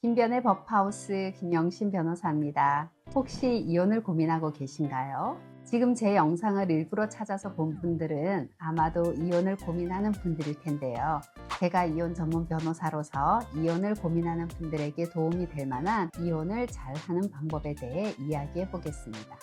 김변의 법하우스 김영신 변호사입니다. 혹시 이혼을 고민하고 계신가요? 지금 제 영상을 일부러 찾아서 본 분들은 아마도 이혼을 고민하는 분들일 텐데요. 제가 이혼 전문 변호사로서 이혼을 고민하는 분들에게 도움이 될 만한 이혼을 잘 하는 방법에 대해 이야기해 보겠습니다.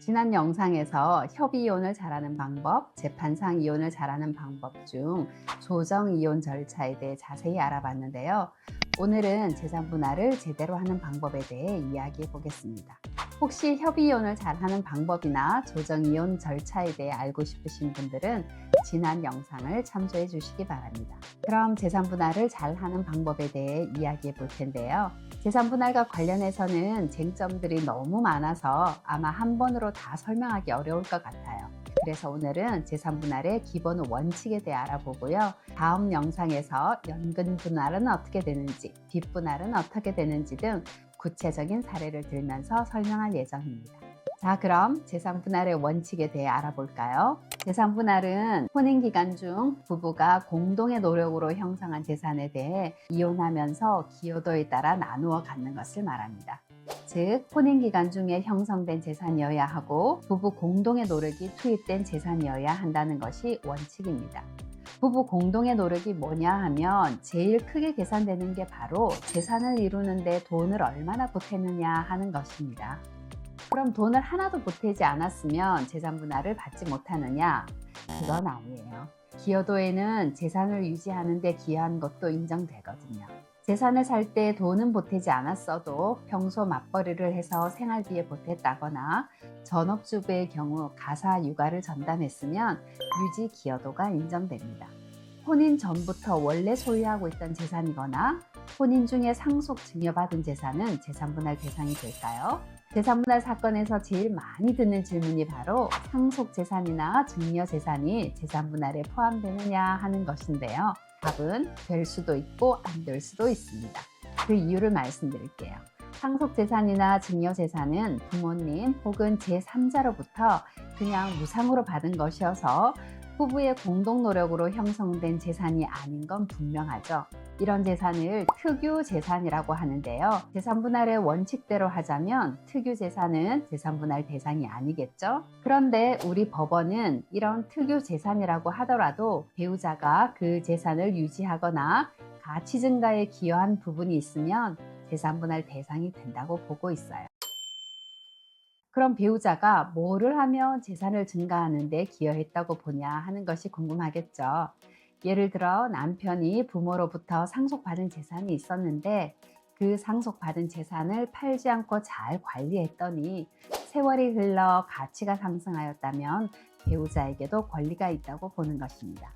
지난 영상에서 협의 이혼을 잘하는 방법, 재판상 이혼을 잘하는 방법 중 조정 이혼 절차에 대해 자세히 알아봤는데요. 오늘은 재산 분할을 제대로 하는 방법에 대해 이야기해 보겠습니다. 혹시 협의 이혼을 잘하는 방법이나 조정 이혼 절차에 대해 알고 싶으신 분들은 지난 영상을 참조해 주시기 바랍니다. 그럼 재산 분할을 잘하는 방법에 대해 이야기해 볼 텐데요. 재산 분할과 관련해서는 쟁점들이 너무 많아서 아마 한 번으로 다 설명하기 어려울 것 같아요. 그래서 오늘은 재산 분할의 기본 원칙에 대해 알아보고요. 다음 영상에서 연금 분할은 어떻게 되는지, 빚 분할은 어떻게 되는지 등 구체적인 사례를 들면서 설명할 예정입니다. 자, 그럼 재산 분할의 원칙에 대해 알아볼까요? 재산 분할은 혼인 기간 중 부부가 공동의 노력으로 형성한 재산에 대해 이혼하면서 기여도에 따라 나누어 갖는 것을 말합니다. 즉, 혼인 기간 중에 형성된 재산이어야 하고 부부 공동의 노력이 투입된 재산이어야 한다는 것이 원칙입니다. 부부 공동의 노력이 뭐냐 하면 제일 크게 계산되는 게 바로 재산을 이루는데 돈을 얼마나 보탰느냐 하는 것입니다. 그럼 돈을 하나도 보태지 않았으면 재산 분할을 받지 못하느냐? 그건 아니에요. 기여도에는 재산을 유지하는 데 기여한 것도 인정되거든요. 재산을 살 때 돈은 보태지 않았어도 평소 맞벌이를 해서 생활비에 보탰다거나 전업주부의 경우 가사 육아를 전담했으면 유지 기여도가 인정됩니다. 혼인 전부터 원래 소유하고 있던 재산이거나 혼인 중에 상속 증여받은 재산은 재산분할 대상이 될까요? 재산분할 사건에서 제일 많이 듣는 질문이 바로 상속 재산이나 증여 재산이 재산분할에 포함되느냐 하는 것인데요. 답은 될 수도 있고 안 될 수도 있습니다. 그 이유를 말씀드릴게요. 상속 재산이나 증여 재산은 부모님 혹은 제3자로부터 그냥 무상으로 받은 것이어서 부부의 공동 노력으로 형성된 재산이 아닌 건 분명하죠. 이런 재산을 특유 재산이라고 하는데요. 재산 분할의 원칙대로 하자면 특유 재산은 재산 분할 대상이 아니겠죠. 그런데 우리 법원은 이런 특유 재산이라고 하더라도 배우자가 그 재산을 유지하거나 가치 증가에 기여한 부분이 있으면 재산 분할 대상이 된다고 보고 있어요. 그럼 배우자가 뭐를 하면 재산을 증가하는 데 기여했다고 보냐 하는 것이 궁금하겠죠. 예를 들어 남편이 부모로부터 상속받은 재산이 있었는데 그 상속받은 재산을 팔지 않고 잘 관리했더니 세월이 흘러 가치가 상승하였다면 배우자에게도 권리가 있다고 보는 것입니다.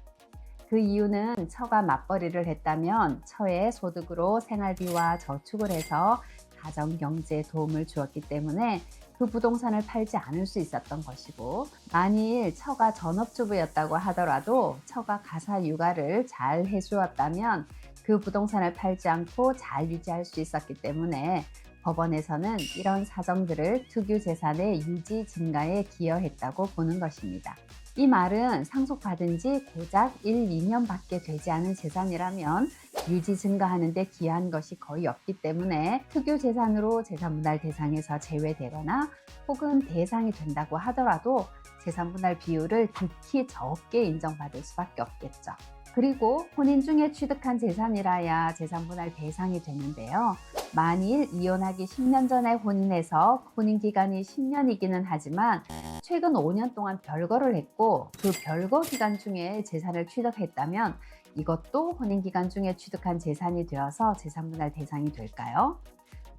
그 이유는 처가 맞벌이를 했다면 처의 소득으로 생활비와 저축을 해서 가정 경제에 도움을 주었기 때문에 그 부동산을 팔지 않을 수 있었던 것이고 만일 처가 전업주부였다고 하더라도 처가 가사 육아를 잘 해주었다면 그 부동산을 팔지 않고 잘 유지할 수 있었기 때문에 법원에서는 이런 사정들을 특유 재산의 유지 증가에 기여했다고 보는 것입니다. 이 말은 상속받은 지 고작 1, 2년밖에 되지 않은 재산이라면 유지 증가하는 데 기여한 것이 거의 없기 때문에 특유 재산으로 재산 분할 대상에서 제외되거나 혹은 대상이 된다고 하더라도 재산 분할 비율을 극히 적게 인정받을 수밖에 없겠죠. 그리고 혼인 중에 취득한 재산이라야 재산분할 대상이 되는데요. 만일 이혼하기 10년 전에 혼인해서 혼인 기간이 10년이기는 하지만 최근 5년 동안 별거를 했고 그 별거 기간 중에 재산을 취득했다면 이것도 혼인 기간 중에 취득한 재산이 되어서 재산분할 대상이 될까요?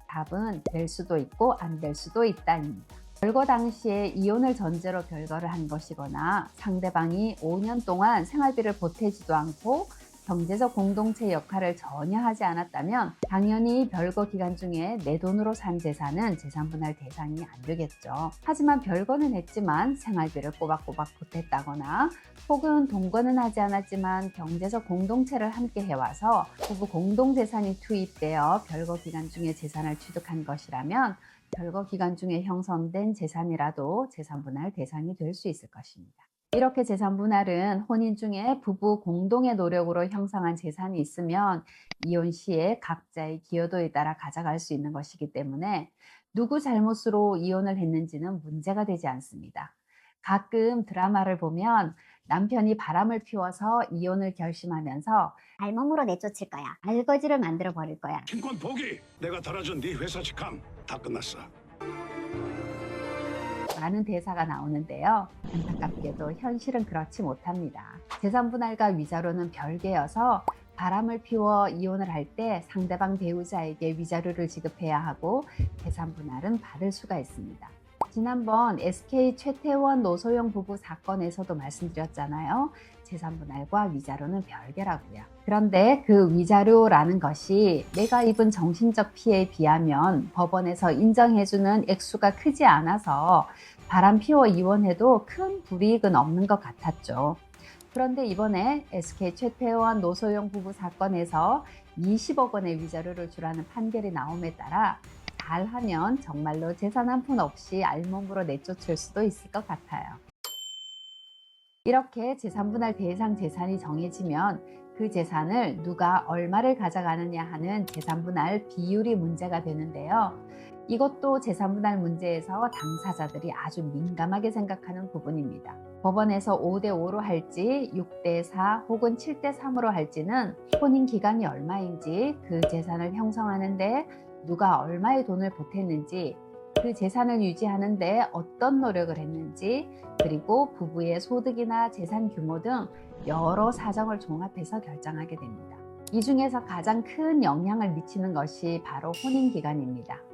답은 될 수도 있고 안 될 수도 있다입니다. 별거 당시에 이혼을 전제로 별거를 한 것이거나 상대방이 5년 동안 생활비를 보태지도 않고 경제적 공동체 역할을 전혀 하지 않았다면 당연히 별거 기간 중에 내 돈으로 산 재산은 재산 분할 대상이 안 되겠죠. 하지만 별거는 했지만 생활비를 꼬박꼬박 보탰다거나 혹은 동거는 하지 않았지만 경제적 공동체를 함께 해와서 부부 공동재산이 투입되어 별거 기간 중에 재산을 취득한 것이라면 별거 기간 중에 형성된 재산이라도 재산 분할 대상이 될 수 있을 것입니다. 이렇게 재산 분할은 혼인 중에 부부 공동의 노력으로 형성한 재산이 있으면 이혼 시에 각자의 기여도에 따라 가져갈 수 있는 것이기 때문에 누구 잘못으로 이혼을 했는지는 문제가 되지 않습니다. 가끔 드라마를 보면 남편이 바람을 피워서 이혼을 결심하면서 알몸으로 내쫓을 거야. 알거지를 만들어 버릴 거야. 신권 포기. 내가 달아준 네 회사 직함 다 끝났어. 라는 대사가 나오는데요. 안타깝게도 현실은 그렇지 못합니다. 재산 분할과 위자료는 별개여서 바람을 피워 이혼을 할 때 상대방 배우자에게 위자료를 지급해야 하고 재산 분할은 받을 수가 있습니다. 지난번 SK 최태원 노소영 부부 사건에서도 말씀드렸잖아요. 재산 분할과 위자료는 별개라고요. 그런데 그 위자료라는 것이 내가 입은 정신적 피해에 비하면 법원에서 인정해주는 액수가 크지 않아서 바람 피워 이혼해도 큰 불이익은 없는 것 같았죠. 그런데 이번에 SK 최태원 노소영 부부 사건에서 20억 원의 위자료를 주라는 판결이 나옴에 따라 잘하면 정말로 재산 한 푼 없이 알몸으로 내쫓을 수도 있을 것 같아요. 이렇게 재산분할 대상 재산이 정해지면 그 재산을 누가 얼마를 가져가느냐 하는 재산분할 비율이 문제가 되는데요. 이것도 재산분할 문제에서 당사자들이 아주 민감하게 생각하는 부분입니다. 법원에서 5대5로 할지 6대4 혹은 7대3으로 할지는 혼인 기간이 얼마인지 그 재산을 형성하는데 누가 얼마의 돈을 보탰는지 그 재산을 유지하는데 어떤 노력을 했는지 그리고 부부의 소득이나 재산 규모 등 여러 사정을 종합해서 결정하게 됩니다. 이 중에서 가장 큰 영향을 미치는 것이 바로 혼인 기간입니다.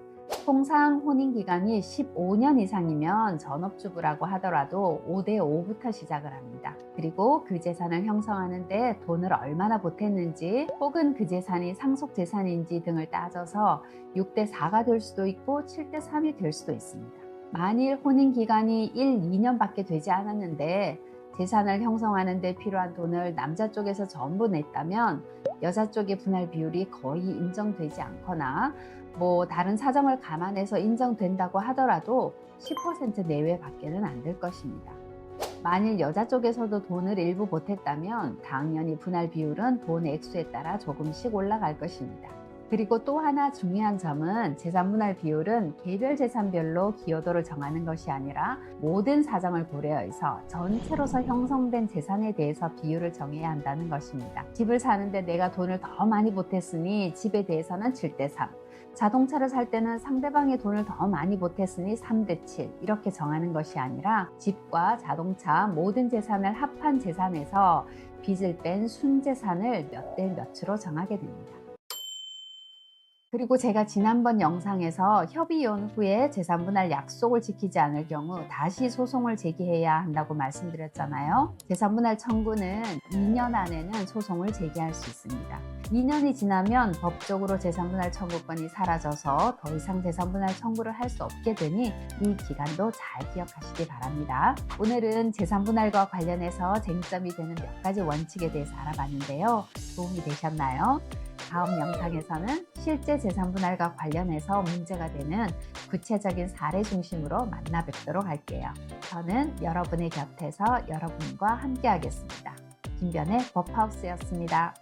통상 혼인 기간이 15년 이상이면 전업주부라고 하더라도 5대5부터 시작을 합니다. 그리고 그 재산을 형성하는데 돈을 얼마나 보탰는지 혹은 그 재산이 상속 재산인지 등을 따져서 6대4가 될 수도 있고 7대3이 될 수도 있습니다. 만일 혼인 기간이 1, 2년밖에 되지 않았는데 재산을 형성하는 데 필요한 돈을 남자 쪽에서 전부 냈다면 여자 쪽의 분할 비율이 거의 인정되지 않거나 뭐 다른 사정을 감안해서 인정된다고 하더라도 10% 내외 밖에는 안 될 것입니다. 만일 여자 쪽에서도 돈을 일부 보탰다면 당연히 분할 비율은 돈 액수에 따라 조금씩 올라갈 것입니다. 그리고 또 하나 중요한 점은 재산 분할 비율은 개별 재산별로 기여도를 정하는 것이 아니라 모든 사정을 고려해서 전체로서 형성된 재산에 대해서 비율을 정해야 한다는 것입니다. 집을 사는데 내가 돈을 더 많이 보탰으니 집에 대해서는 7대 3. 자동차를 살 때는 상대방의 돈을 더 많이 보탰으니 3대7 이렇게 정하는 것이 아니라 집과 자동차 모든 재산을 합한 재산에서 빚을 뺀 순재산을 몇 대 몇으로 정하게 됩니다. 그리고 제가 지난번 영상에서 협의 이혼 후에 재산 분할 약속을 지키지 않을 경우 다시 소송을 제기해야 한다고 말씀드렸잖아요. 재산 분할 청구는 2년 안에는 소송을 제기할 수 있습니다. 2년이 지나면 법적으로 재산 분할 청구권이 사라져서 더 이상 재산 분할 청구를 할 수 없게 되니 이 기간도 잘 기억하시기 바랍니다. 오늘은 재산 분할과 관련해서 쟁점이 되는 몇 가지 원칙에 대해서 알아봤는데요. 도움이 되셨나요? 다음 영상에서는 실제 재산 분할과 관련해서 문제가 되는 구체적인 사례 중심으로 만나 뵙도록 할게요. 저는 여러분의 곁에서 여러분과 함께 하겠습니다. 김변의 법하우스였습니다.